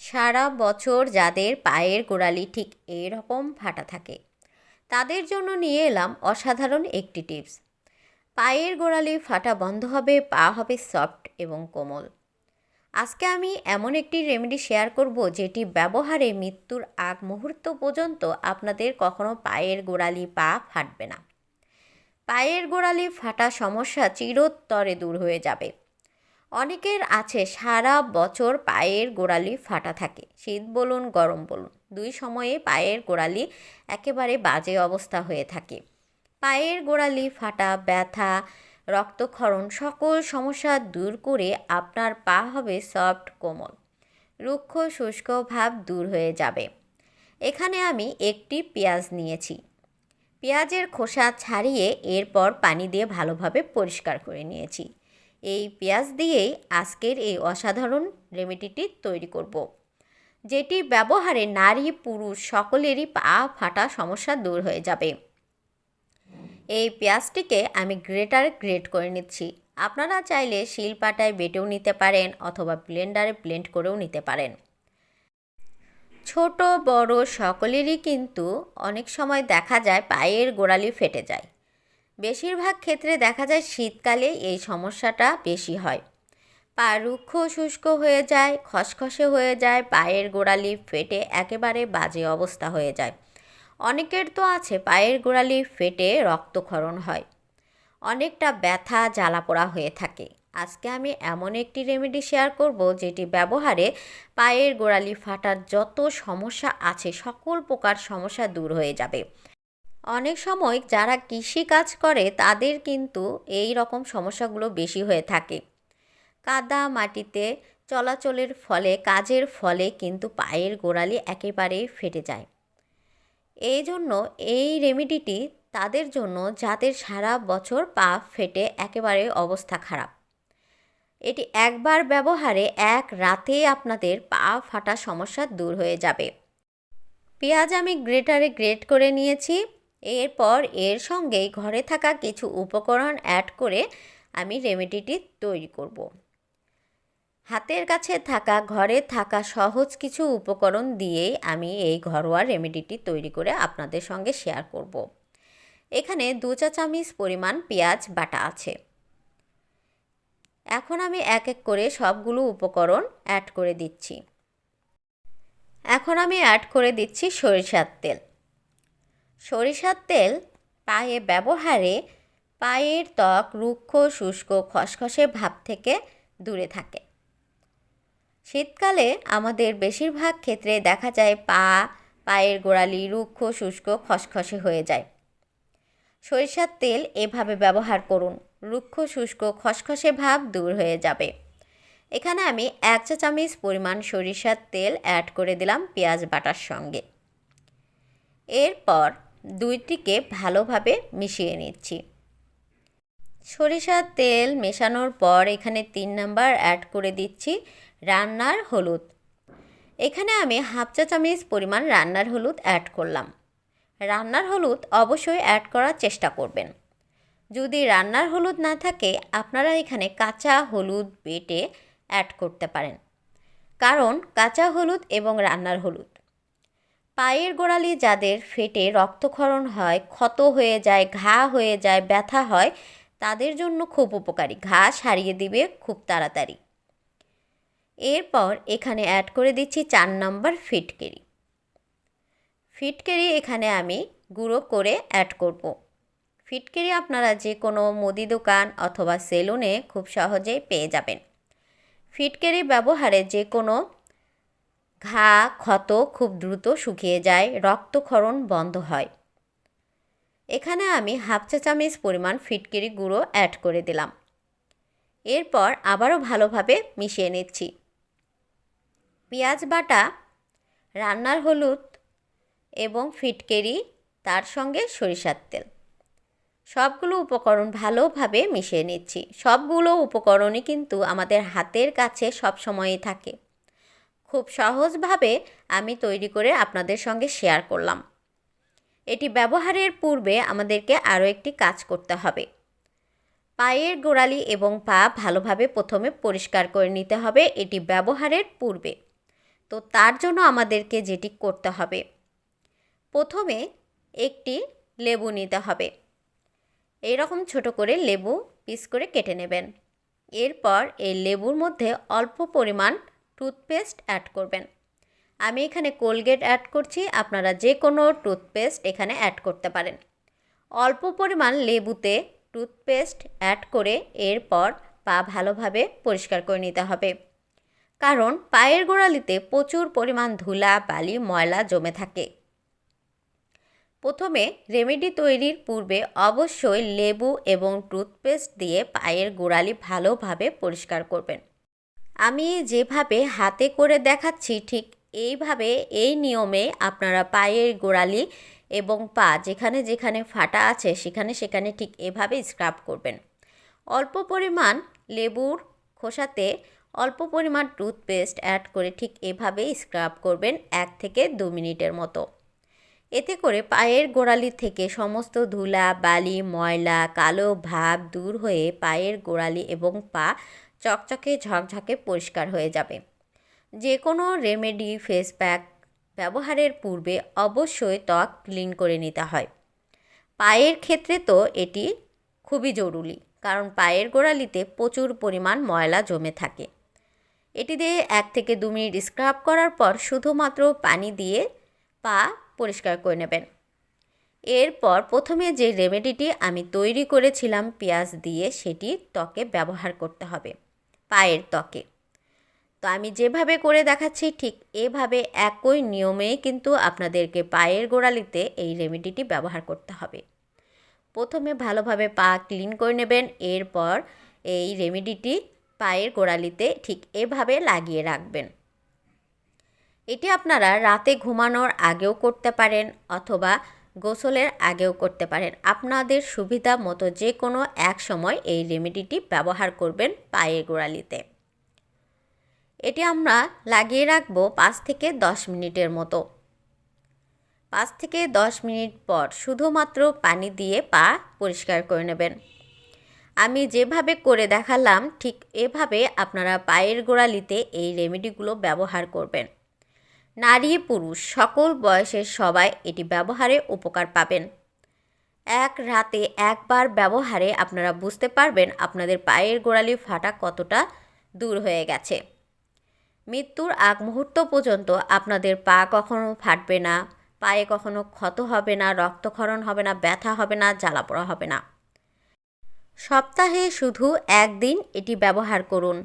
সারা বছর যাদের পায়ের গোড়ালি ঠিক এরকম ফাটা থাকে। তাদের জন্য নিয়ে এলাম অসাধারণ একটি টিপস। পায়ের গোড়ালি ফাটা বন্ধ হবে, পা হবে সফট এবং কোমল। আজকে আমি এমন একটি রেমেডি শেয়ার করব যেটি ব্যবহারে মৃত্যুর আগ মুহূর্ত পর্যন্ত আপনাদের কখনো পায়ের গোড়ালি পা ফাটবে না। পায়ের গোড়ালি ফাটা সমস্যা চিরোত্তরে দূর হয়ে যাবে। অনেকের আছে, সারা বছর পায়ের গোড়ালি ফাটা থাকে। শীত বলুন, গরম বলুন, দুই সময়ে পায়ের গোড়ালি একেবারে বাজে অবস্থা হয়ে থাকে। পায়ের গোড়ালি ফাটা, ব্যথা, রক্তক্ষরণ সকল সমস্যা দূর করে আপনার পা হবে সফট কোমল। রুক্ষ, শুষ্ক ভাব দূর হয়ে যাবে। এখানে আমি একটি পেঁয়াজ নিয়েছি। পেঁয়াজের খোসা ছাড়িয়ে এরপর পানি দিয়ে ভালোভাবে পরিষ্কার করে নিয়েছি। এই পেঁয়াজ দিয়েই আজকের এই অসাধারণ রেমেডিটি তৈরি করব। যেটি ব্যবহারে নারী, পুরুষ সকলেরই পা ফাটা সমস্যা দূর হয়ে যাবে। এই পেঁয়াজটিকে আমি গ্রেটারে গ্রেট করে নিচ্ছি। আপনারা চাইলে শিলপাটায় বেটেও নিতে পারেন অথবা ব্লেন্ডারে ব্লেন্ড করেও নিতে পারেন। ছোট, বড় সকলেরই কিন্তু অনেক সময় দেখা যায় পায়ের গোড়ালি ফেটে যায়। বেশিরভাগ ক্ষেত্রে দেখা যায় শীতকালে এই সমস্যাটা বেশি হয়। পা রুক্ষ শুষ্ক হয়ে যায়, খসখসে হয়ে যায়, পায়ের গোড়ালি ফেটে একেবারে বাজে অবস্থা হয়ে যায়। অনেকের তো আছে পায়ের গোড়ালি ফেটে রক্তক্ষরণ হয়। অনেকটা ব্যথা, জ্বালাপোড়া হয়ে থাকে। আজকে আমি এমন একটি রেমেডি শেয়ার করব যেটি ব্যবহারে পায়ের গোড়ালি ফাটার যত সমস্যা আছে সকল প্রকার সমস্যা দূর হয়ে যাবে। অনেক সময় যারা কৃষি কাজ করে, তাদের কিন্তু এই রকম সমস্যাগুলো বেশি হয়ে থাকে। কাদা মাটিতে চলাচলের ফলে, কাজের ফলে কিন্তু পায়ের গোড়ালি একেবারেই ফেটে যায়। এই জন্য এই রেমেডিটি তাদের জন্য যাদের সারা বছর পা ফেটে একেবারে অবস্থা খারাপ। এটি একবার ব্যবহারে এক রাতে আপনাদের পা ফাটা সমস্যা দূর হয়ে যাবে। পেঁয়াজ আমি গ্রেটারে গ্রেট করে নিয়েছি। এরপর এর সঙ্গেই ঘরে থাকা কিছু উপকরণ অ্যাড করে আমি রেমেডিটি তৈরি করব। হাতের কাছে থাকা, ঘরে থাকা সহজ কিছু উপকরণ দিয়েই আমি এই ঘরোয়া রেমেডিটি তৈরি করে আপনাদের সঙ্গে শেয়ার করব। এখানে দু চা চামচ পরিমাণ পেঁয়াজ বাটা আছে এখন আমি এক এক করে সবগুলো উপকরণ অ্যাড করে দিচ্ছি এখন আমি অ্যাড করে দিচ্ছি সরিষার তেল সরিষার তেল, পায়ে ব্যবহারে পায়ের ত্বক রুক্ষ, শুষ্ক, খসখসে ভাব থেকে দূরে থাকে। শীতকালে আমাদের বেশিরভাগ ক্ষেত্রে দেখা যায় পা, পায়ের গোড়ালি রুক্ষ, শুষ্ক, খসখসে হয়ে যায়। সরিষার তেল এভাবে ব্যবহার করুন। রুক্ষ, শুষ্ক, খসখসে ভাব দূর হয়ে যাবে। এখানে আমি এক চা চামচ পরিমাণ সরিষার তেল অ্যাড করে দিলাম পেঁয়াজ বাটার সঙ্গে। এরপর দুইটিকে ভালোভাবে মিশিয়ে নিচ্ছি। সরিষার তেল মেশানোর পর এখানে তিন নাম্বার অ্যাড করে দিচ্ছি রান্নার হলুদ। এখানে আমি হাফ চা চামচ পরিমাণ রান্নার হলুদ অ্যাড করলাম। রান্নার হলুদ অবশ্যই অ্যাড করার চেষ্টা করবেন। যদি রান্নার হলুদ না থাকে, আপনারা এখানে কাঁচা হলুদ বেটে অ্যাড করতে পারেন। কারণ কাঁচা হলুদ এবং রান্নার হলুদ পায়ের গোড়ালি যাদের ফেটে রক্তক্ষরণ হয়, ক্ষত হয়ে যায়, ঘা হয়ে যায়, ব্যথা হয়, তাদের জন্য খুব উপকারী। ঘা সারিয়ে দিবে খুব তাড়াতাড়ি। এরপর এখানে অ্যাড করে দিচ্ছি চার নম্বর ফিটকেরি ফিটকেরি এখানে আমি গুঁড়ো করে অ্যাড করব। ফিটকেরি আপনারা যে কোনো মুদি দোকান অথবা সেলুনে খুব সহজেই পেয়ে যাবেন। ফিটকেরি ব্যবহারে যে কোনো ঘা, ক্ষত খুব দ্রুত শুকিয়ে যায়, রক্তক্ষরণ বন্ধ হয়। এখানে আমি হাফ চা চামচ পরিমাণ ফিটকিরি গুঁড়ো অ্যাড করে দিলাম। এরপর আবারও ভালোভাবে মিশিয়ে নিচ্ছি। পেঁয়াজ বাটা, রান্নার হলুদ এবং ফিটকেরি, তার সঙ্গে সরিষার তেল। সবগুলো উপকরণ ভালোভাবে মিশিয়ে নিচ্ছি। সবগুলো উপকরণই কিন্তু আমাদের হাতের কাছে সব সময়ই থাকে। খুব সহজভাবে আমি তৈরি করে আপনাদের সঙ্গে শেয়ার করলাম। এটি ব্যবহারের পূর্বে আমাদেরকে আরও একটি কাজ করতে হবে। পায়ের গোড়ালি এবং পা ভালোভাবে প্রথমে পরিষ্কার করে নিতে হবে এটি ব্যবহারের পূর্বে। তো তার জন্য আমাদেরকে যেটি করতে হবে, প্রথমে একটি লেবু নিতে হবে। এইরকম ছোট করে লেবু পিস করে কেটে নেবেন। এরপর এই লেবুর মধ্যে অল্প পরিমাণ টুথপেস্ট অ্যাড করবেন। আমি এখানে কোলগেট অ্যাড করছি, আপনারা যে কোনো টুথপেস্ট এখানে অ্যাড করতে পারেন। অল্প পরিমাণ লেবুতে টুথপেস্ট অ্যাড করে এরপর পা ভালোভাবে পরিষ্কার করে নিতে হবে। কারণ পায়ের গোড়ালিতে প্রচুর পরিমাণ ধুলা, বালি, ময়লা জমে থাকে। প্রথমে রেমেডি তৈরির পূর্বে অবশ্যই লেবু এবং টুথপেস্ট দিয়ে পায়ের গোড়ালি ভালোভাবে পরিষ্কার করবেন। আমি যেভাবে হাতে করে দেখাচ্ছি, ঠিক এইভাবে এই নিয়মে আপনারা পায়ের গোড়ালি এবং পা যেখানে যেখানে ফাটা আছে, সেখানে সেখানে ঠিক এভাবে স্ক্রাব করবেন। অল্প পরিমাণ লেবুর খোসাতে অল্প পরিমাণ টুথপেস্ট অ্যাড করে ঠিক এভাবেই স্ক্রাব করবেন এক থেকে দু মিনিটের মতো। এতে করে পায়ের গোড়ালি থেকে সমস্ত ধুলা, বালি, ময়লা, কালো ভাব দূর হয়ে পায়ের গোড়ালি এবং পা চকচকে ঝকঝকে পরিষ্কার হয়ে যাবে। যে কোনো রেমেডি ফেস প্যাক ব্যবহারের পূর্বে অবশ্যই ত্বক ক্লিন করে নিতে হয়। পায়ের ক্ষেত্রে তো এটি খুবই জরুরি, কারণ পায়ের গোড়ালিতে প্রচুর পরিমাণ ময়লা জমে থাকে। এটি দিয়ে এক থেকে দু মিনিট স্ক্রাব করার পর শুধুমাত্র পানি দিয়ে পা পরিষ্কার করে নেবেন। এরপর প্রথমে যে রেমেডিটি আমি তৈরি করেছিলাম, পেঁয়াজ দিয়ে সেটি ত্বকে ব্যবহার করতে হবে। পায়ের ত্বকে। তো আমি যেভাবে করে দেখাচ্ছি, ঠিক এভাবে একই নিয়মে কিন্তু আপনাদেরকে পায়ের গোড়ালিতে এই রেমেডিটি ব্যবহার করতে হবে। প্রথমে ভালোভাবে পা ক্লিন করে নেবেন, এরপর এই রেমেডিটি পায়ের গোড়ালিতে ঠিক এভাবে লাগিয়ে রাখবেন। এটি আপনারা রাতে ঘুমানোর আগেও করতে পারেন অথবা গোসলের আগেও করতে পারেন। আপনাদের সুবিধা মতো যে কোনো এক সময় এই রেমেডিটি ব্যবহার করবেন পায়ের গোড়ালিতে। এটি আমরা লাগিয়ে রাখব পাঁচ থেকে দশ মিনিটের মতো। পাঁচ থেকে দশ মিনিট পর শুধুমাত্র পানি দিয়ে পা পরিষ্কার করে নেবেন। আমি যেভাবে করে দেখালাম, ঠিক এভাবে আপনারা পায়ের গোড়ালিতে এই রেমেডিগুলো ব্যবহার করবেন। নারী পুরুষ, সকল বয়সের সবাই এটি ব্যবহারে উপকার পাবেন। এক রাতে একবার ব্যবহারে আপনারা বুঝতে পারবেন আপনাদের পায়ের গোড়ালি ফাটা কতটা দূর হয়ে গেছে। মৃত্যুর আগ মুহূর্ত পর্যন্ত আপনাদের পা কখনো ফাটবে না, পায়ে কখনো ক্ষত হবে না, রক্তক্ষরণ হবে না, ব্যথা হবে না, জ্বালাপোড়া হবে না। সপ্তাহে শুধু একদিন এটি ব্যবহার করুন।